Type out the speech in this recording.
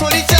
solita